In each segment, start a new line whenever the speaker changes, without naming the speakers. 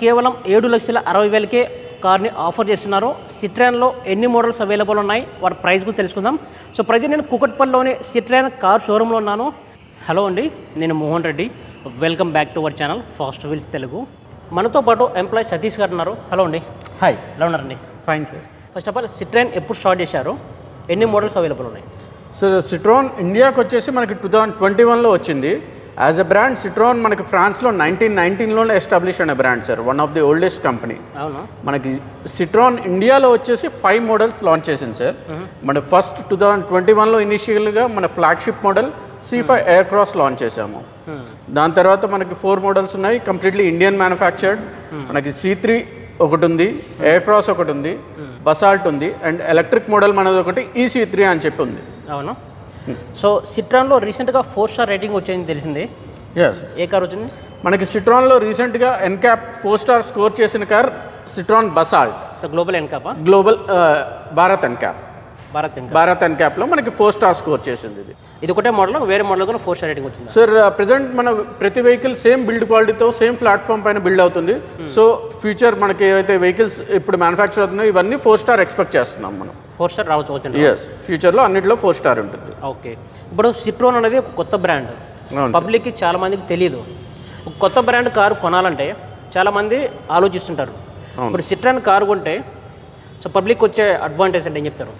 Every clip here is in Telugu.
కేవలం ఏడు లక్షల అరవై వేలకే కార్ని ఆఫర్ చేస్తున్నారు. సిట్రాన్లో ఎన్ని మోడల్స్ అవైలబుల్ ఉన్నాయి? వాటి ప్రైస్ గురించి తెలుసుకుందాం. సో ప్రజెంట్ నేను కుకట్పల్లిలోని సిట్రాన్ కార్ షోరూంలో ఉన్నాను. హలో అండి నేను Mohan Reddy. Welcome back to our channel fast wheels Telugu. మనతో పాటు ఎంప్లాయ్ సతీష్ గారు ఉన్నారు. హలో అండి.
హాయ్.
ఎలా ఉన్నారండి?
Fine sir.
First of all Citroen ఎప్పుడు స్టార్ట్ చేశారు? ఎన్ని మోడల్స్ అవైలబుల్ ఉన్నాయి?
సార్ సిట్రాన్ ఇండియాకి వచ్చేసి మనకి టూ థౌజండ్ ట్వంటీ వన్లో వచ్చింది. యాజ్ ఎ బ్రాండ్ సిట్రాన్ మనకి ఫ్రాన్స్లో నైన్టీన్ నైన్టీన్లోనే ఎస్టాబ్లిష్ అయిన brand sir one of the oldest company
అవునా?
మనకి సిట్రాన్ ఇండియాలో వచ్చేసి ఫైవ్ మోడల్స్ లాంచ్ చేసింది సార్ మన ఫస్ట్ టూ థౌజండ్ ట్వంటీ వన్లో ఇనిషియల్గా మన flagship model C five air cross launch చేసాము దాని తర్వాత మనకి ఫోర్ మోడల్స్ ఉన్నాయి. కంప్లీట్లీ ఇండియన్ మ్యానుఫ్యాక్చర్డ్ మనకి సి త్రీ ఒకటి ఉంది ఎయిర్ క్రాస్ ఒకటి ఉంది బసాల్ట్ ఉంది అండ్ ఎలక్ట్రిక్ మోడల్ మనది ఒకటి ఈ సి త్రీ అని చెప్పి ఉంది.
అవునా. సో సిట్రాన్లో రీసెంట్గా ఫోర్ స్టార్ రేటింగ్ వచ్చింది తెలిసింది.
ఎస్
ఏ కార్ వచ్చింది?
మనకి సిట్రాన్లో రీసెంట్గా ఎన్క్యాప్ ఫోర్ స్టార్ స్కోర్ చేసిన car Citroen Basalt.
So global ఎన్కాపా
global Bharat NCAP.
Bharat
Bharat ఎన్క్యాప్లో మనకి ఫోర్ స్టార్ స్కోర్ చేసింది ఇది.
ఇది ఒకటే మోడల్ వేరే మోడల్ కూడా ఫోర్ స్టార్ రేటింగ్ వచ్చింది.
సార్ ప్రజెంట్ మన ప్రతి వెహికల్ సేమ్ బిల్డ్ క్వాలిటీతో సేమ్ ప్లాట్ఫామ్ పైన బిల్డ్ అవుతుంది. సో ఫ్యూచర్ మనకి ఏవైతే వెహికల్స్ ఇప్పుడు మ్యానుఫ్యాక్చర్ అవుతున్నాయో ఇవన్నీ ఫోర్ స్టార్ ఎక్స్పెక్ట్ చేస్తున్నాం మనం.
ఫోర్ స్టార్ రావచ్చు
ఎస్ ఫ్యూచర్లో అన్నిటిలో ఫోర్ స్టార్ ఉంటుంది.
ఓకే ఇప్పుడు సిట్రోన్ అనేది ఒక కొత్త బ్రాండ్ పబ్లిక్కి చాలా మందికి తెలియదు ఒక కొత్త బ్రాండ్ కారు కొనాలంటే చాలా మంది ఆలోచిస్తుంటారు. ఇప్పుడు సిట్రాన్ కారు కొంటే సో పబ్లిక్ వచ్చే అడ్వాంటేజ్ అంటే ఏం చెప్తారు?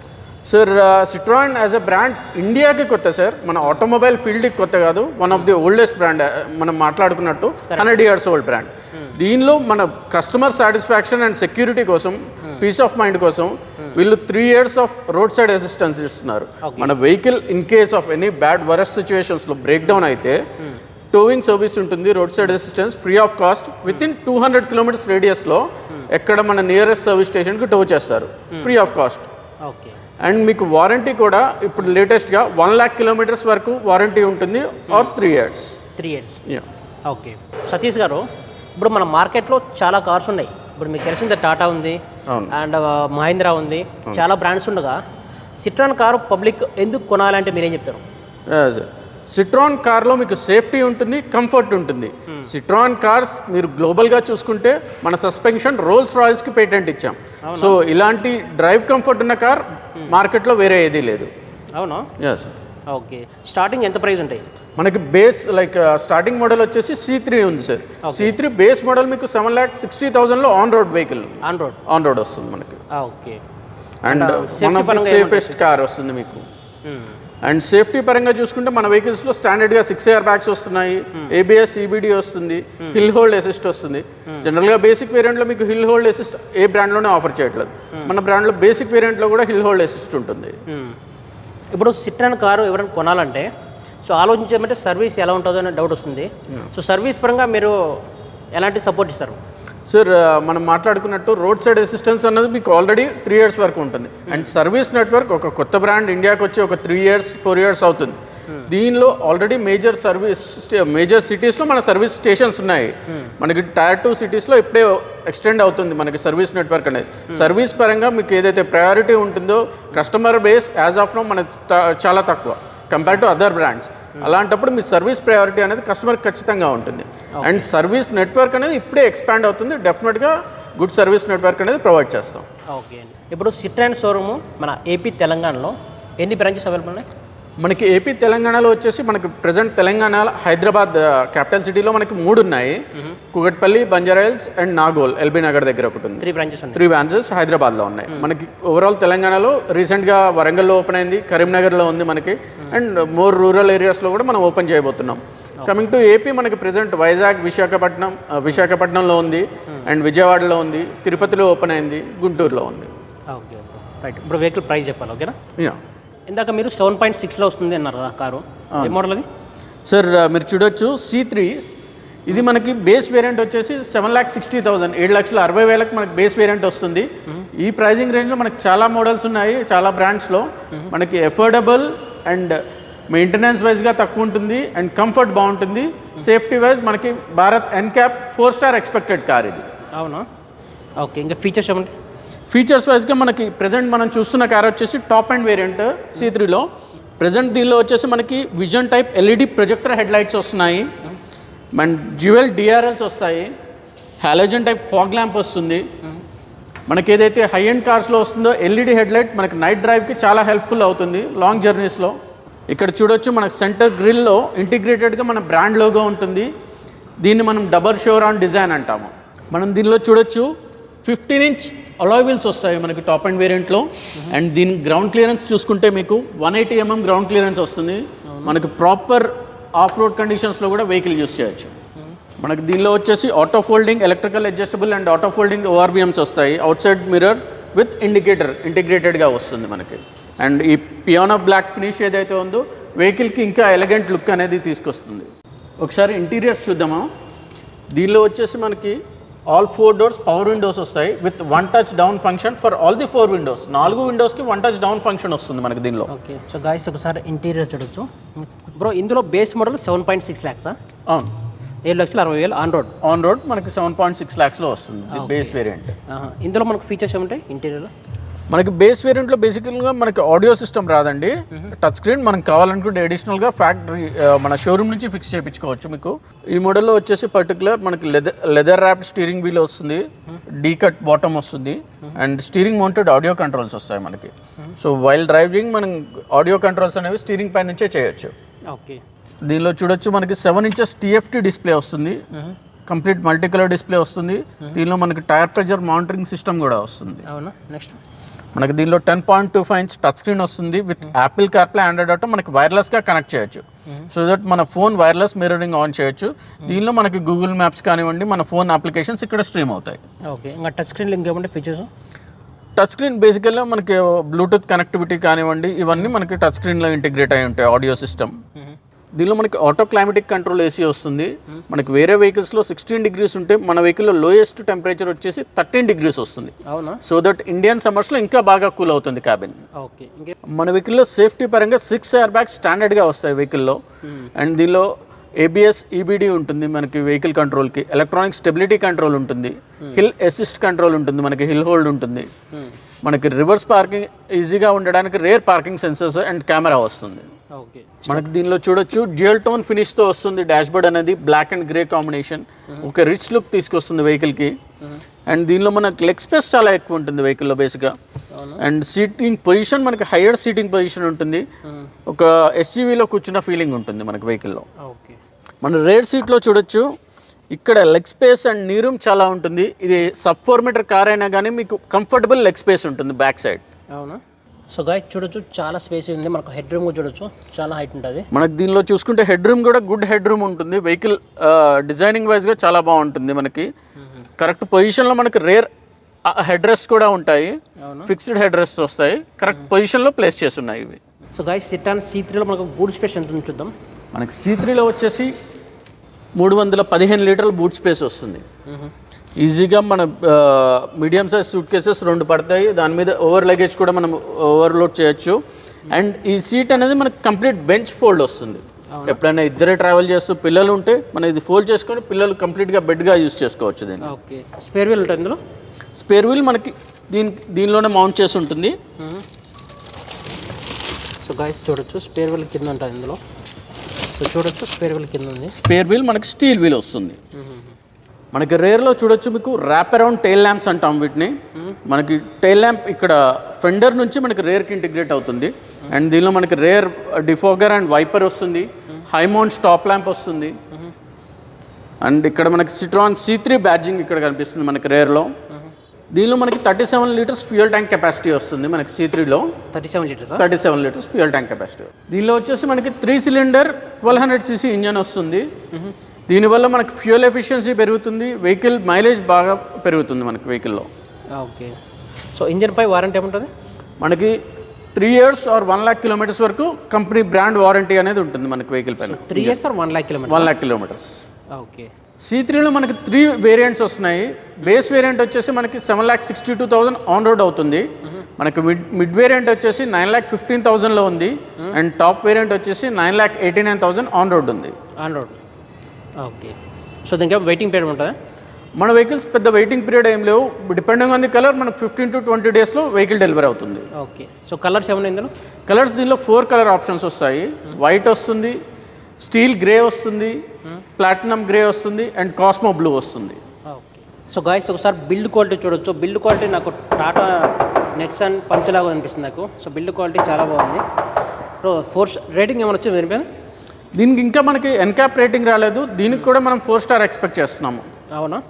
Sir Citroen as a brand ఇండియాకి కొత్త సార్ మన ఆటోమొబైల్ ఫీల్డ్కి కొత్త కాదు. One of the oldest brand మనం మాట్లాడుకున్నట్టు హండ్రెడ్ ఇయర్స్ ఓల్డ్ బ్రాండ్ దీనిలో మన కస్టమర్ సాటిస్ఫాక్షన్ అండ్ సెక్యూరిటీ కోసం పీస్ ఆఫ్ మైండ్ కోసం వీళ్ళు three years of road side assistance ఇస్తున్నారు మన vehicle in case of any bad worst సిచ్యువేషన్స్లో బ్రేక్ డౌన్ అయితే టోవింగ్ సర్వీస్ ఉంటుంది road side assistance free of cost with in two hundred kilometres రేడియస్లో ఎక్కడ మన నియరెస్ట్ సర్వీస్ స్టేషన్కి టో చేస్తారు. ఫ్రీ ఆఫ్ కాస్ట్ అండ్ మీకు వారంటీ కూడా ఇప్పుడు లేటెస్ట్గా వన్ ల్యాక్ కిలోమీటర్స్ వరకు వారంటీ ఉంటుంది or three years.
Three years. Okay. Satish garu ఇప్పుడు మన మార్కెట్లో చాలా కార్స్ ఉన్నాయి. ఇప్పుడు మీకు తెలిసిందే టాటా ఉంది. అండ్ మహీంద్రా ఉంది. చాలా బ్రాండ్స్ ఉండగా సిట్రాన్ కారు పబ్లిక్ ఎందుకు కొనాలంటే మీరేం చెప్తారు?
సిట్రాన్ కార్లో మీకు సేఫ్టీ ఉంటుంది కంఫర్ట్ ఉంటుంది. సిట్రాన్ కార్స్ మీరు గ్లోబల్గా చూసుకుంటే మన సస్పెన్షన్ రోల్స్ రాయల్స్కి పేటెంట్ ఇచ్చాం. సో ఇలాంటి డ్రైవ్ కంఫర్ట్ ఉన్న కార్ మార్కెట్లో వేరే ఏదీ లేదు.
అవునా?
Yes
okay. స్టార్టింగ్ ఎంత ప్రైస్ ఉంటాయి?
మనకి బేస్ లైక్ స్టార్టింగ్ మోడల్ వచ్చేసి సి త్రీ ఉంది sir C three base model మీకు seven lakh sixty థౌసండ్లో on road vehicle
on road
on road వస్తుంది మనకి.
ఓకే
అండ్ సేఫెస్ట్ కార్ వస్తుంది మీకు. అండ్ సేఫ్టీ పరంగా చూసుకుంటే మన వెహికల్స్లో స్టాండర్డ్గా సిక్స్ ఇయర్ బ్యాగ్స్ వస్తున్నాయి ఏబిఎస్ ఈబిడి వస్తుంది హిల్ హోల్డ్ అసిస్ట్ వస్తుంది. జనరల్గా బేసిక్ వేరియంట్లో మీకు హిల్ హోల్డ్ అసిస్ట్ ఏ బ్రాండ్లోనే ఆఫర్ చేయట్లేదు. మన బ్రాండ్లో బేసిక్ వేరియంట్లో కూడా హిల్ హోల్డ్ అసిస్ట్ ఉంటుంది.
ఇప్పుడు సిట్రాన్ కారు ఎవరైనా కొనాలంటే సో ఆలోచించమంటే సర్వీస్ ఎలా ఉంటుందో అనే డౌట్ వస్తుంది. సో సర్వీస్ పరంగా మీరు ఎలాంటి సపోర్ట్ ఇస్తారు?
సార్ uh, మనం మాట్లాడుకున్నట్టు రోడ్ సైడ్ అసిస్టెన్స్ అన్నది మీకు ఆల్రెడీ త్రీ ఇయర్స్ వరకు ఉంటుంది. అండ్ సర్వీస్ నెట్వర్క్ ఒక కొత్త బ్రాండ్ ఇండియాకి వచ్చి ఒక త్రీ ఇయర్స్ ఫోర్ ఇయర్స్ అవుతుంది. దీనిలో ఆల్రెడీ మేజర్ సర్వీస్ మేజర్ సిటీస్లో మన సర్వీస్ స్టేషన్స్ ఉన్నాయి. మనకి టైర్ టూ సిటీస్లో ఇప్పుడే ఎక్స్టెండ్ అవుతుంది మనకి సర్వీస్ నెట్వర్క్ అనేది. సర్వీస్ పరంగా మీకు ఏదైతే ప్రయారిటీ ఉంటుందో customer base as of now మన చాలా తక్కువ. కంపేర్ టు అదర్ బ్రాండ్స్ అలాంటప్పుడు మీ సర్వీస్ ప్రయారిటీ అనేది కస్టమర్ ఖచ్చితంగా ఉంటుంది. అండ్ సర్వీస్ నెట్వర్క్ అనేది ఇప్పుడే ఎక్స్పాండ్ అవుతుంది. డెఫినెట్గా గుడ్ సర్వీస్ నెట్వర్క్ అనేది ప్రొవైడ్ చేస్తాం.
ఓకే ఇప్పుడు సిట్రాన్ షోరూము మన ఏపీ తెలంగాణలో ఎన్ని బ్రాంచెస్ అవైలబుల్ ఉన్నాయి?
మనకి ఏపీ తెలంగాణలో వచ్చేసి మనకి ప్రజెంట్ తెలంగాణ హైదరాబాద్ క్యాపిటల్ సిటీలో మనకి మూడు ఉన్నాయి కుగట్పల్లి బంజారాయిల్స్ అండ్ నాగోల్ ఎల్బీ నగర్ దగ్గర ఒకటి ఉంది.
త్రీ బ్రాంచెస్
త్రీ బ్రాంచెస్ హైదరాబాద్లో ఉన్నాయి. మనకి ఓవరాల్ తెలంగాణలో రీసెంట్గా వరంగల్లో ఓపెన్ అయింది కరీంనగర్లో ఉంది మనకి. అండ్ మోర్ రూరల్ ఏరియాస్లో కూడా మనం ఓపెన్ చేయబోతున్నాం. కమింగ్ టు ఏపీ మనకి ప్రజెంట్ వైజాగ్ విశాఖపట్నం విశాఖపట్నంలో ఉంది. అండ్ విజయవాడలో ఉంది. తిరుపతిలో ఓపెన్ అయింది. గుంటూరులో ఉంది.
ఓకే రైట్ ఇప్పుడు వెహికల్ ప్రైస్ చెప్పాలి ఓకేనా?
యా
ఇందాక మీరు సెవెన్ పాయింట్ సిక్స్లో వస్తుంది అన్నారు కదా కారు. ఏ మోడల్ అది?
సార్ మీరు చూడొచ్చు సి త్రీ ఇది మనకి బేస్ వేరియంట్ వచ్చేసి సెవెన్ ల్యాక్ సిక్స్టీ థౌసండ్ ఏడు లక్షల అరవై వేలకు మనకి బేస్ వేరియంట్ వస్తుంది. ఈ ప్రైజింగ్ రేంజ్లో మనకి చాలా మోడల్స్ ఉన్నాయి చాలా బ్రాండ్స్లో మనకి ఎఫోర్డబుల్ అండ్ మెయింటెనెన్స్ వైజ్గా తక్కువ ఉంటుంది అండ్ కంఫర్ట్ బాగుంటుంది. సేఫ్టీ వైజ్ మనకి Bharat NCAP four star expected car ఇది.
అవునా? ఓకే ఇంకా ఫీచర్స్ ఏమంటే
ఫీచర్స్ వైజ్గా మనకి ప్రజెంట్ మనం చూస్తున్న కార్ వచ్చేసి టాప్ అండ్ వేరియంట్ సీ త్రీలో ప్రజెంట్ దీనిలో వచ్చేసి మనకి vision type LED projector head lights వస్తున్నాయి. అండ్ జ్యువెల్ డిఆర్ఎల్స్ వస్తాయి. హాలోజన్ టైప్ ఫాగ్ ల్యాంప్ వస్తుంది. మనకి ఏదైతే హై ఎండ్ కార్స్లో వస్తుందో ఎల్ఈడి హెడ్లైట్ మనకి నైట్ డ్రైవ్కి చాలా హెల్ప్ఫుల్ అవుతుంది లాంగ్ జర్నీస్లో ఇక్కడ చూడొచ్చు మనకు సెంటర్ గ్రిల్లో ఇంటిగ్రేటెడ్గా మన బ్రాండ్ లోగో ఉంటుంది. దీన్ని మనం డబల్ షోర్ ఆన్ డిజైన్ అంటాము. మనం దీనిలో చూడొచ్చు ఫిఫ్టీన్ ఇంచ్ అలాయ్ వీల్స్ వస్తాయి మనకి టాప్ అండ్ వేరియంట్లో అండ్ దీని గ్రౌండ్ క్లియరెన్స్ చూసుకుంటే మీకు one eighty MM ground clearance వస్తుంది. మనకి ప్రాపర్ ఆఫ్ రోడ్ కండిషన్స్లో కూడా వెహికల్ యూస్ చేయొచ్చు. మనకి దీనిలో వచ్చేసి auto folding electrical adjustable and auto folding ORVMs వస్తాయి. Outside mirror with indicator ఇంటిగ్రేటెడ్గా వస్తుంది మనకి. అండ్ ఈ పియానో బ్లాక్ ఫినిష్ ఏదైతే ఉందో వెహికల్కి ఇంకా ఎలగెంట్ లుక్ అనేది తీసుకొస్తుంది. ఒకసారి ఇంటీరియర్స్ చూద్దామా? దీనిలో వచ్చేసి మనకి all four doors power windows వస్తాయి. With one touch down function for all the four windows నాలుగు విండోస్కి వన్ టచ్ డౌన్ ఫంక్షన్ వస్తుంది మనకి దీనిలో.
ఓకే సో గాయస్ ఒకసారి ఇంటీరియర్ చూడొచ్చు. బ్రో ఇందులో base model seven point six ల్యాక్సా
అవును.
ఏడు లక్షల అరవై వేలు ఆన్ రోడ్
ఆన్ రోడ్ మనకి సెవెన్ పాయింట్ సిక్స్ ల్యాక్స్లో వస్తుంది. బేస్ వేరియంట్
ఇందులో మనకు ఫీచర్స్ ఏముంటాయి? ఇంటీరియర్లో
మనకి బేస్ వేరియంట్లో బేసికల్గా మనకి ఆడియో సిస్టమ్ రాదండి. టచ్ స్క్రీన్ మనకు కావాలనుకుంటే అడిషనల్గా ఫ్యాక్టరీ మన షోరూమ్ నుంచి ఫిక్స్ చేయించుకోవచ్చు మీకు. ఈ మోడల్లో వచ్చేసి పర్టికులర్ మనకి leather leather wrap steering wheel వస్తుంది. డీ కట్ బాటమ్ వస్తుంది. And steering mounted audio controls వస్తాయి మనకి. సో వైల్ డ్రైవింగ్ మనం ఆడియో కంట్రోల్స్ అనేవి స్టీరింగ్ పై నుంచే చేయొచ్చు.
ఓకే.
దీనిలో చూడొచ్చు మనకి సెవెన్ ఇంచెస్ టీఎఫ్టీ డిస్ప్లే వస్తుంది. కంప్లీట్ మల్టీ కలర్ డిస్ప్లే వస్తుంది. దీనిలో మనకి టైర్ ప్రెజర్ మానిటరింగ్ సిస్టమ్ కూడా వస్తుంది.
అవునా? నెక్స్ట్
మనకి దీనిలో ten point two five inch touch screen వస్తుంది with Apple CarPlay Android auto మనకి వైర్లెస్గా కనెక్ట్ చేయొచ్చు. సో దట్ మన ఫోన్ వైర్లెస్ మిరరింగ్ ఆన్ చేయొచ్చు. దీనిలో మనకి గూగుల్ మ్యాప్స్ కానివ్వండి మన ఫోన్ అప్లికేషన్స్ ఇక్కడ స్ట్రీమ్ అవుతాయి.
ఓకే ఇంకా టచ్ స్క్రీన్లో ఇంకేమంటే ఫీచర్స్
టచ్ స్క్రీన్ బేసికల్గా మనకి బ్లూటూత్ కనెక్టివిటీ కానివ్వండి ఇవన్నీ మనకి టచ్ స్క్రీన్లో ఇంటిగ్రేట్ అయి ఉంటాయి ఆడియో సిస్టమ్ దీనిలో మనకి ఆటో క్లైమేటిక్ కంట్రోల్ ఏసీ వస్తుంది. మనకి వేరే వెహికల్స్లో సిక్స్టీన్ డిగ్రీస్ ఉంటే మన వెహికల్లో లోయెస్ట్ టెంపరేచర్ వచ్చేసి థర్టీన్ డిగ్రీస్ వస్తుంది.
అవునా?
సో దట్ ఇండియన్ సమ్మర్స్లో ఇంకా బాగా కూల్ అవుతుంది క్యాబిన్ మన వెహికల్లో సేఫ్టీ పరంగా సిక్స్ ఎయిర్ బ్యాగ్స్ స్టాండర్డ్గా వస్తాయి వెహికల్లో అండ్ దీనిలో ఏబిఎస్ ఈబిడి ఉంటుంది మనకి వెహికల్ కంట్రోల్కి ఎలక్ట్రానిక్ స్టెబిలిటీ కంట్రోల్ ఉంటుంది. హిల్ అసిస్ట్ కంట్రోల్ ఉంటుంది మనకి హిల్ హోల్డ్ ఉంటుంది. మనకి రివర్స్ పార్కింగ్ ఈజీగా ఉండడానికి rear parking sensors and camera వస్తుంది.
ఓకే.
మనకి దీనిలో చూడొచ్చు డ్యూయల్ టోన్ ఫినిష్తో వస్తుంది డాష్ బోర్డ్ అనేది బ్లాక్ అండ్ గ్రే కాంబినేషన్. ఒక రిచ్ లుక్ తీసుకొస్తుంది వెహికల్కి అండ్ దీనిలో మనకి లెగ్ స్పేస్ చాలా ఎక్కువ ఉంటుంది వెహికల్లో బేసిక్గా అండ్ సీటింగ్ పొజిషన్ మనకి హైయర్ సీటింగ్ పొజిషన్ ఉంటుంది. ఒక ఎస్యూవీలో కూర్చున్న ఫీలింగ్ ఉంటుంది మనకి వెహికల్లో.
ఓకే.
మన రేర్ సీట్లో చూడొచ్చు ఇక్కడ leg space and knee room చాలా ఉంటుంది. ఇది సబ్ ఫోర్ మీటర్ కార్ అయినా కానీ మీకు కంఫర్టబుల్ లెగ్ స్పేస్ ఉంటుంది బ్యాక్ సైడ్.
అవునా? సో గాయ చూడొచ్చు చాలా స్పేస్ ఉంది. మనకు హెడ్ రూమ్ చూడొచ్చు. చాలా హైట్ ఉంటుంది.
మనకు దీనిలో చూసుకుంటే హెడ్ రూమ్ కూడా గుడ్ హెడ్ రూమ్ ఉంటుంది. వెహికల్ డిజైనింగ్ వైజ్గా చాలా బాగుంటుంది మనకి. కరెక్ట్ పొజిషన్లో మనకి రేర్ హెడ్ రెస్ట్ కూడా ఉంటాయి? ఫిక్స్డ్ హెడ్ రెస్ట్ వస్తాయి. కరెక్ట్ పొజిషన్లో ప్లేస్ చేస్తున్నాయి ఇవి.
సో గాయ సిటాన్ సీ త్రీలో మనకు గూడ్ స్పేస్ ఎంత చూద్దాం.
మనకి సీ త్రీలో వచ్చేసి మూడు వందల పదిహేను లీటర్ల బూట్ స్పేస్ వస్తుంది. ఈజీగా మన మీడియం సైజ్ సూట్ కేసెస్ రెండు పడతాయి. దాని మీద ఓవర్ లగేజ్ కూడా మనం ఓవర్లోడ్ చేయొచ్చు. అండ్ ఈ సీట్ అనేది మనకి కంప్లీట్ బెంచ్ ఫోల్డ్ వస్తుంది. ఎప్పుడైనా ఇద్దరే ట్రావెల్ చేస్తూ పిల్లలు ఉంటే మనం ఇది ఫోల్డ్ చేసుకొని పిల్లలు కంప్లీట్గా బెడ్గా యూస్ చేసుకోవచ్చు దీన్ని.
ఓకే. స్పేర్ వీల్ ఉంటుంది ఇందులో?
స్పేర్ వీల్ మనకి దీని దీనిలోనే మౌంట్ చేసి ఉంటుంది.
సో గాయస్ చూడొచ్చు. స్పేర్ వీల్ కింద ఉంటుంది ఇందులో. సో చూడొచ్చు స్పేర్ వీల్ కింద ఉంది.
స్పేర్ వీల్ మనకి స్టీల్ వీల్ వస్తుంది. మనకి రేర్లో చూడొచ్చు మీకు ర్యాప్ అరౌండ్ టైల్ ల్యాంప్స్ అంటాం వీటిని. మనకి టైల్ ల్యాంప్ ఇక్కడ ఫెండర్ నుంచి మనకి రేర్కి ఇంటిగ్రేట్ అవుతుంది. అండ్ దీనిలో మనకి రేర్ డిఫోగర్ అండ్ వైపర్ వస్తుంది. హైమౌంట్ స్టాప్ ల్యాంప్ వస్తుంది. అండ్ ఇక్కడ మనకి సిట్రాన్ సి త్రీ బ్యాడ్జింగ్ ఇక్కడ కనిపిస్తుంది మనకి రేర్లో దీనిలో మనకి thirty seven litres fuel tank capacity వస్తుంది మనకి సి త్రీలో
thirty seven litres?
Thirty seven litres fuel tank capacity. దీనిలో వచ్చేసి మనకి three cylinder twelve hundred CC engine వస్తుంది. దీనివల్ల మనకి ఫ్యూయల్ ఎఫిషియన్సీ పెరుగుతుంది వెహికల్ మైలేజ్ బాగా పెరుగుతుంది మనకి వెహికల్లో.
ఓకే. సో ఇంజన్ పై వారంటీ ఏముంటుంది?
మనకి three years or one lakh kilometres వరకు కంపెనీ బ్రాండ్ వారంటీ అనేది ఉంటుంది మనకి వెహికల్ పైన.
Three years or one lakh kilometre
one lakh kilometres.
Okay.
C త్రీలో మనకి త్రీ వేరియంట్స్ వస్తున్నాయి. బేస్ వేరియంట్ వచ్చేసి మనకి seven lakh sixty two thousand on road అవుతుంది. మనకి మిడ్ మిడ్ వేరియంట్ వచ్చేసి నైన్ ల్యాక్ ఫిఫ్టీన్ థౌసండ్లో ఉంది. అండ్ టాప్ వేరియంట్ వచ్చేసి nine lakh eighty nine thousand on road ఉంది.
ఆన్ రోడ్ ఓకే సో దీనికి వెయిటింగ్ పీరియడ్ ఉంటుందా?
మన వెహికల్స్ పెద్ద వెయిటింగ్ పీరియడ్ ఏం లేవు. డిపెండింగ్ ఆన్ ది కలర్ మనకు ఫిఫ్టీన్ టు ట్వంటీ డేస్లో వెహికల్ డెలివరీ అవుతుంది.
ఓకే సో కలర్స్ ఏమైనా ఇందులో?
కలర్స్ దీనిలో ఫోర్ కలర్ ఆప్షన్స్ వస్తాయి. వైట్ వస్తుంది. స్టీల్ గ్రే వస్తుంది. ప్లాటినం గ్రే వస్తుంది అండ్ కాస్మో బ్లూ వస్తుంది.
సో గాయస్ ఒకసారి బిల్డ్ క్వాలిటీ చూడొచ్చు. బిల్డ్ క్వాలిటీ నాకు టాటా నెక్సాన్ పంచలాగా అనిపిస్తుంది నాకు. సో బిల్డ్ క్వాలిటీ చాలా బాగుంది. సో ఫోర్ రేటింగ్ ఏమైనా వచ్చింది దీనిపైన
దీనికి ఇంకా మనకి ఎన్క్యాప్ రేటింగ్ రాలేదు. దీనికి కూడా మనం ఫోర్ స్టార్ ఎక్స్పెక్ట్ చేస్తున్నాము.
అవునా?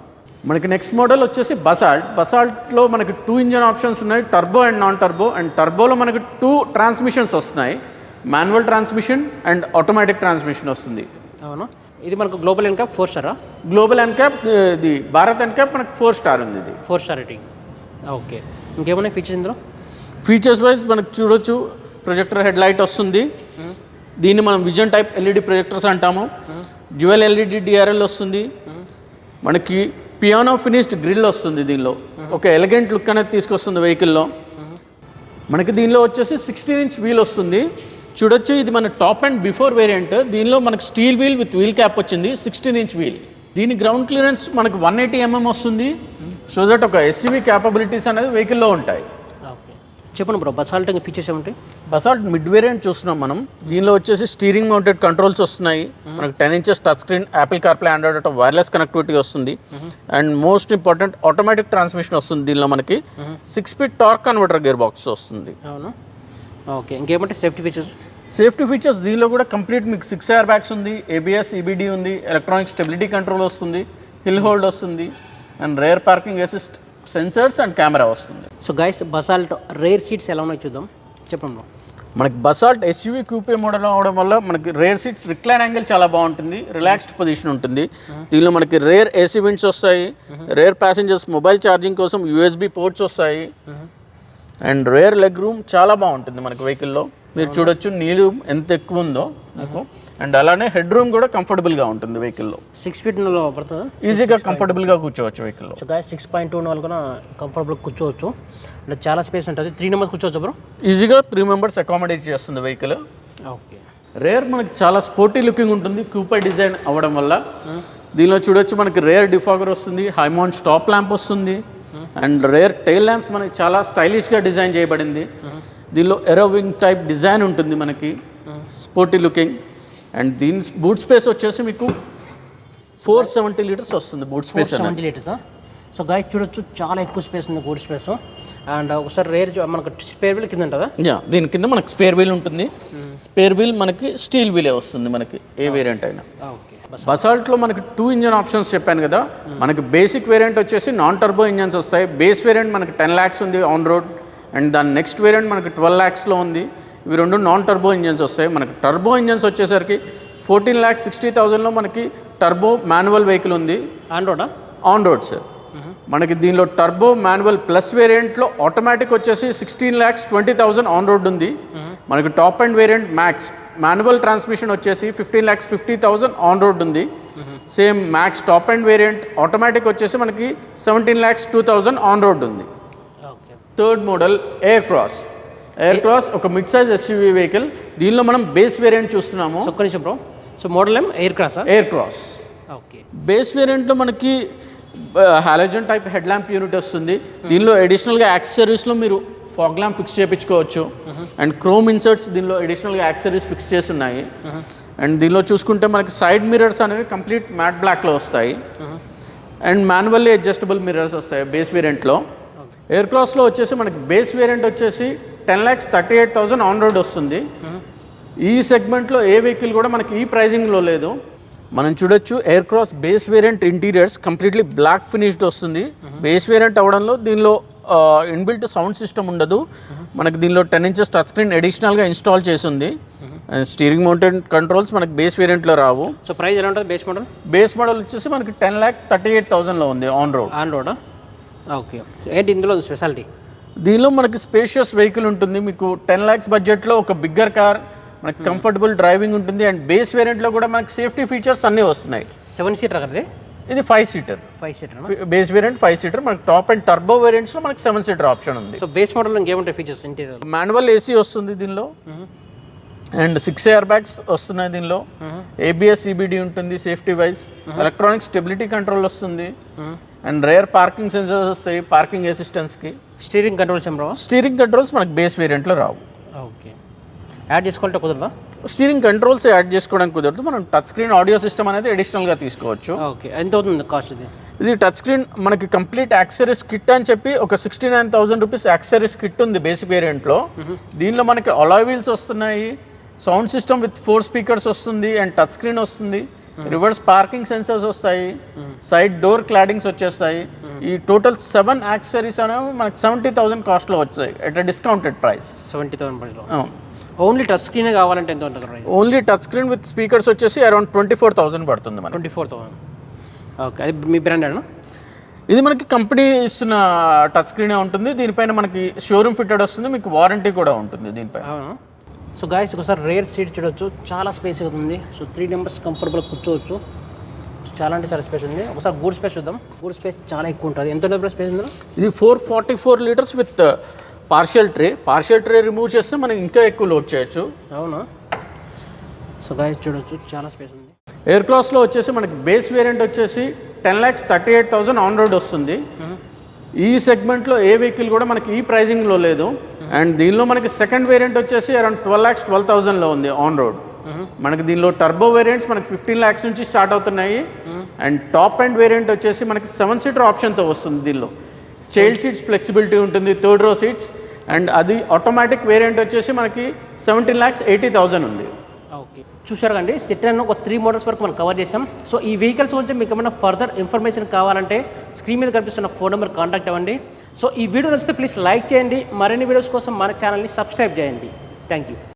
మనకి నెక్స్ట్ మోడల్ వచ్చేసి బసాల్ట్ బసాల్ట్లో మనకి టూ ఇంజన్ ఆప్షన్స్ ఉన్నాయి. Turbo and non turbo and టర్బోలో మనకి టూ ట్రాన్స్మిషన్స్ వస్తున్నాయి. Manual transmission and automatic transmission వస్తుంది.
అవునా. ఇది మనకు గ్లోబల్ ఇన్కమ్ ఫోర్ స్టారా
గ్లోబల్ ఎన్క్యాప్ ఇది భారత్ ఎన్క్యాప్ మనకి ఫోర్ స్టార్ ఉంది ఇది.
ఫోర్ స్టార్ రేటింగ్ ఓకే ఇంకేమైనా ఫీచర్స్ ఇందులో?
ఫీచర్స్ వైజ్ మనకు చూడొచ్చు ప్రొజెక్టర్ హెడ్ లైట్ వస్తుంది. దీన్ని మనం విజన్ టైప్ ఎల్ఈడి ప్రొజెక్టర్స్ అంటాము. డ్యువల్ ఎల్ఈడి డిఆర్ఎల్ వస్తుంది. మనకి పియానో ఫినిష్డ్ గ్రిల్ వస్తుంది దీనిలో. ఒక ఎలిగెంట్ లుక్ అనేది తీసుకొస్తుంది వెహికల్లో మనకి దీనిలో వచ్చేసి సిక్స్టీన్ ఇంచ్ వీల్ వస్తుంది. చూడొచ్చు ఇది మన టాప్ అండ్ బిఫోర్ వేరియంట్. దీనిలో మనకి steel wheel with wheel cap వచ్చింది సిక్స్టీన్ ఇంచ్ వీల్. దీని గ్రౌండ్ క్లియరెన్స్ మనకి వన్ ఎయిటీ ఎంఎం వస్తుంది. సో దట్ ఒక ఎస్యూవీ క్యాపబిలిటీస్ అనేది వెహికల్లో ఉంటాయి.
చెప్పండి బ్రో బసాల్ట్ ఇంకా ఫీచర్స్ ఏమిటి
బసాల్ట్ మిడ్ వేరియంట్ చూస్తున్నాం మనం. దీనిలో వచ్చేసి స్టీరింగ్ మౌంటెడ్ కంట్రోల్స్ వస్తున్నాయి. మనకి ten inches touch screen Apple CarPlay Android wireless connectivity వస్తుంది. And most important automatic transmission వస్తుంది దీనిలో మనకి. Six speed torque converter box వస్తుంది.
అవునా? ఓకే ఇంకేమంటే సేఫ్టీ ఫీచర్స్?
సేఫ్టీ ఫీచర్స్ దీనిలో కూడా కంప్లీట్ మీకు సిక్స్ ఎయిర్ బ్యాగ్స్ ఉంది ఏబిఎస్ ఈబిడి ఉంది ఎలక్ట్రానిక్ స్టెబిలిటీ కంట్రోల్ వస్తుంది హిల్ హోల్డ్ వస్తుంది and rear parking assist sensors and camera వస్తుంది.
So guys Basalt rear seats ఎలా ఉన్నాయో చూద్దాం. చెప్పండి
మనకి బసాల్ట్ ఎస్యూవీ కూపే మోడల్ అవడం వల్ల మనకి రేర్ సీట్స్ రిక్లైన్ యాంగిల్ చాలా బాగుంటుంది రిలాక్స్డ్ పొజిషన్ ఉంటుంది. దీనిలో మనకి రేర్ ఏసీ విండ్స్ వస్తాయి రేర్ ప్యాసింజర్స్ మొబైల్ ఛార్జింగ్ కోసం యూఎస్బి పోర్ట్స్ వస్తాయి అండ్ రేర్ లెగ్ రూమ్ చాలా బాగుంటుంది మనకి వెహికల్లో. మీరు చూడొచ్చు నీళ్ళు ఎంత ఎక్కువ ఉందో నాకు. అండ్ అలానే హెడ్ రూమ్ కూడా కంఫర్టబుల్గా ఉంటుంది వెహికల్లో.
సిక్స్ ఫీట్ పడుతుందా?
ఈజీగా కంఫర్టబుల్గా కూర్చోవచ్చు వెహికల్లో.
గాయ సిక్స్ పాయింట్ టూ వాళ్ళు కూడా కంఫర్టబుల్ కూర్చోవచ్చు. అంటే చాలా స్పేస్ ఉంటుంది. త్రీ నెంబర్స్ కూర్చోవచ్చు బ్రో
ఈజీగా త్రీ మెంబర్స్ అకామిడేట్ చేస్తుంది వెహికల్.
ఓకే
రేర్ మనకి చాలా స్పోర్టీ లుకింగ్ ఉంటుంది. కూపర్ డిజైన్ అవ్వడం వల్ల. దీనిలో చూడొచ్చు మనకి రేర్ డిఫాగర్ వస్తుంది. హైమౌంట్ స్టాప్ ల్యాంప్ వస్తుంది. అండ్ రేర్ టైల్ ల్యాంప్స్ మనకి చాలా స్టైలిష్గా డిజైన్ చేయబడింది. దీనిలో ఎరోవింగ్ టైప్ డిజైన్ ఉంటుంది మనకి స్పోర్టీ లుకింగ్. అండ్ దీని బూట్ స్పేస్ వచ్చేసి మీకు ఫోర్ సెవెంటీ లీటర్స్ వస్తుంది boot space
seventy litres so guys చూడొచ్చు చాలా ఎక్కువ స్పేస్ ఉంది బూట్ స్పేస్. అండ్ ఒకసారి రేర్ మనకు స్పేర్ వీల్ కింద ఉంటుందా?
యా దీని కింద మనకి స్పేర్ వీల్ ఉంటుంది. స్పేర్ వీల్ మనకి స్టీల్ వీలే వస్తుంది మనకి ఏ వేరియంట్ అయినా. బసాల్ట్లో మనకి టూ ఇంజన్ ఆప్షన్స్ చెప్పాను కదా మనకి బేసిక్ వేరియంట్ వచ్చేసి నాన్ టర్బో ఇంజన్స్ వస్తాయి. బేస్ వేరియంట్ మనకి టెన్ ల్యాక్స్ ఉంది ఆన్ రోడ్ అండ్ దాని నెక్స్ట్ వేరియంట్ మనకి ట్వెల్వ్ ల్యాక్స్లో ఉంది. ఇవి రెండు నాన్ టర్బో ఇంజన్స్ వస్తాయి. మనకి టర్బో ఇంజన్స్ వచ్చేసరికి ఫోర్టీన్ ల్యాక్స్ సిక్స్టీ థౌజండ్లో మనకి టర్బో మాన్యువల్ వెహికల్ ఉంది.
ఆన్ రోడా?
On road sir. మనకి దీనిలో టర్బో మాన్యువల్ ప్లస్ వేరియంట్లో ఆటోమేటిక్ వచ్చేసి sixteen lakhs twenty thousand on road ఉంది. మనకి top end variant max manual transmission వచ్చేసి fifteen lakhs fifty thousand on road ఉంది. Same max top end variant automatic వచ్చేసి మనకి seventeen lakhs two thousand on road ఉంది. Third model Aircross Aircross ఒక మిడ్ సైజ్ ఎస్యూవీ వెహికల్ దీనిలో మనం బేస్ వేరియంట్ చూస్తున్నాము.
బ్రో. సో మోడల్ ఏం ఎయిర్ క్రాసా
ఎయిర్ క్రాస్
ఓకే
బేస్ వేరియంట్లో మనకి halogen type head lamp unit వస్తుంది. దీనిలో అడిషనల్గా యాక్సెసరీస్లో మీరు ఫాగ్ ల్యాంప్ ఫిక్స్ చేయించుకోవచ్చు. అండ్ క్రోమ్ ఇన్సర్ట్స్ దీనిలో అడిషనల్గా యాక్సెసరీస్ ఫిక్స్ చేసి ఉన్నాయి అండ్ దీనిలో చూసుకుంటే మనకి సైడ్ మిరర్స్ అనేవి కంప్లీట్ మ్యాట్ బ్లాక్లో వస్తాయి. అండ్ మాన్యువల్లీ అడ్జస్టబుల్ మిరర్స్ వస్తాయి బేస్ వేరియంట్లో ఎయిర్ క్రాస్లో వచ్చేసి మనకి బేస్ వేరియంట్ వచ్చేసి ten lakhs thirty eight thousand on road వస్తుంది. ఈ సెగ్మెంట్లో ఏ వెహికల్ కూడా మనకి ఈ ప్రైజింగ్లో లేదు. మనం చూడొచ్చు Aircross base variant interiors completely black finished వస్తుంది. బేస్ వేరియంట్ అవడంలో దీనిలో ఇన్బిల్ట్ సౌండ్ సిస్టమ్ ఉండదు. మనకి దీనిలో టెన్ ఇంచెస్ టచ్ స్క్రీన్ అడిషనల్గా ఇన్స్టాల్ చేసి ఉంది స్టీరింగ్ మౌంటెడ్ కంట్రోల్స్ మనకి బేస్ వేరియంట్లో రావు.
సో ప్రైస్ ఎలా ఉంటుంది బేస్ మోడల్
బేస్ మోడల్ వచ్చేసి మనకి టెన్ ల్యాక్ థర్టీ ఎయిట్ థౌసండ్లో ఉంది ఆన్ రోడ్
ఆన్ రోడా ఓకే ఏంటి ఇందులో స్పెషాలిటీ
దీనిలో మనకి స్పేషియస్ వెహికల్ ఉంటుంది. మీకు టెన్ ల్యాక్స్ బడ్జెట్లో ఒక బిగ్గర్ కార్ మనకి కంఫర్టబుల్ డ్రైవింగ్ ఉంటుంది అండ్ బేస్ వేరియంట్లో కూడా మనకి సేఫ్టీ ఫీచర్స్ అన్నీ వస్తున్నాయి.
సెవెన్ సీటర్ కదా
ఇది? Five seater
five seater
base variant five seater మనకి టాప్ అండ్ టర్బో వేరియంట్స్లో మనకి సెవెన్ సీటర్ ఆప్షన్ ఉంది.
సో బేస్ మోడల్ ఇంకేముంటాయి ఫీచర్స్ ఇంటీరియర్
మాన్యువల్ ఏసీ వస్తుంది దీనిలో. అండ్ సిక్స్ ఎయిర్ బ్యాగ్స్ వస్తున్నాయి దీనిలో. ఏబిఎస్ ఈబిడి ఉంటుంది safety wise electronic stability control వస్తుంది. అండ్ రేర్ పార్కింగ్ సెన్సర్స్ వస్తాయి పార్కింగ్ అసిస్టెన్స్కి
స్టీరింగ్ కంట్రోల్స్ ఏం రావా?
స్టీరింగ్ కంట్రోల్స్ మనకి బేస్ వేరియంట్లో రావు.
ఓకే యాడ్ చేసుకోవాలంటే కుదరదా?
స్టీరింగ్ కంట్రోల్స్ యాడ్ చేసుకోవడానికి కుదరదు. మనం టచ్ స్క్రీన్ ఆడియో సిస్టమ్ అనేది అడిషనల్గా తీసుకోవచ్చు.
ఓకే. ఎంత అవుతుంది కాస్ట్ ఇది?
ఇది టచ్ స్క్రీన్ మనకి కంప్లీట్ యాక్సరీస్ కిట్ అని చెప్పి ఒక sixty nine thousand rupees accessories kit ఉంది బేసిక్ వేరియంట్లో. దీనిలో మనకి అలాయ్ వీల్స్ వస్తున్నాయి sound system with four speakers వస్తుంది అండ్ టచ్ స్క్రీన్ వస్తుంది. రివర్స్ పార్కింగ్ సెన్సర్స్ వస్తాయి సైడ్ డోర్ క్లాడింగ్స్ వచ్చేస్తాయి. ఈ టోటల్ సెవెన్ యాక్సరీస్ అనేవి మనకి సెవెంటీ థౌసండ్ కాస్ట్లో వచ్చాయి at a discounted price
seventy thousand
అవును.
ఓన్లీ టచ్ స్క్రీనే కావాలంటే ఎంత ఉంటుంది price
only touch screen with speakers వచ్చేసి అరౌండ్ ట్వంటీ ఫోర్ థౌసండ్ పడుతుంది మనకి.
ట్వంటీ ఫోర్ థౌసండ్ ఓకే అది మీ బ్రాండ్ అన్న
ఇది మనకి కంపెనీ ఇస్తున్న టచ్ స్క్రీనే ఉంటుంది. దీనిపైన మనకి షోరూమ్ ఫిట్టెడ్ వస్తుంది. మీకు వారంటీ కూడా ఉంటుంది దీనిపైన.
అవును? సో గాయస్ ఒకసారి రేర్ సీట్ చూడొచ్చు. చాలా స్పేస్ ఉంది సో త్రీ మెంబర్స్ కంఫర్టబుల్ కూర్చోవచ్చు. చాలా అంటే చాలా స్పేస్ ఉంది. ఒకసారి గూడ్ స్పేస్ చూద్దాం. గూడ్ స్పేస్ చాలా ఎక్కువ ఉంటుంది. ఎంత స్పేస్ ఉందో
ఇది four forty four litres with partial tray partial tray remove చేస్తే మనం ఇంకా ఎక్కువ లోడ్ చేయొచ్చు.
అవునా? సో గాయస్ చూడొచ్చు. చాలా స్పేస్ ఉంది.
ఎయిర్ క్లాస్లో వచ్చేసి మనకి బేస్ వేరియంట్ వచ్చేసి ten lakhs thirty eight thousand on road వస్తుంది ఈ సెగ్మెంట్లో ఏ వెహికల్ కూడా మనకి ఈ ప్రైజింగ్లో లేదు. అండ్ దీనిలో మనకి సెకండ్ వేరియంట్ వచ్చేసి అరౌండ్ ట్వెల్వ్ ల్యాక్స్ ట్వెల్వ్ థౌసండ్లో ఉంది ఆన్ రోడ్ మనకి దీనిలో టర్బో వేరియంట్స్ మనకి ఫిఫ్టీన్ ల్యాక్స్ నుంచి స్టార్ట్ అవుతున్నాయి. అండ్ టాప్ అండ్ వేరియంట్ వచ్చేసి మనకి సెవెన్ సీటర్ ఆప్షన్తో వస్తుంది దీనిలో. చైల్డ్ సీట్స్ ఫ్లెక్సిబిలిటీ ఉంటుంది. థర్డ్ రో సీట్స్ అండ్ అది ఆటోమేటిక్ వేరియంట్ వచ్చేసి మనకి సెవెంటీన్ ల్యాక్స్ ఎయిటీ థౌసండ్ ఉంది.
ఓకే. చూశారు కండి సిట్రాన్ ఒక త్రీ మోడల్స్ వరకు మనం కవర్ చేసాం సో ఈ వెహికల్స్ గురించి మీకు ఏమైనా ఫర్దర్ ఇన్ఫర్మేషన్ కావాలంటే స్క్రీన్ మీద కనిపిస్తున్న ఫోన్ నెంబర్ కాంటాక్ట్ అవ్వండి. సో ఈ వీడియో నచ్చితే ప్లీజ్ లైక్ చేయండి. మరిన్ని వీడియోస్ కోసం మన ఛానల్ని సబ్స్క్రైబ్ చేయండి. Thank you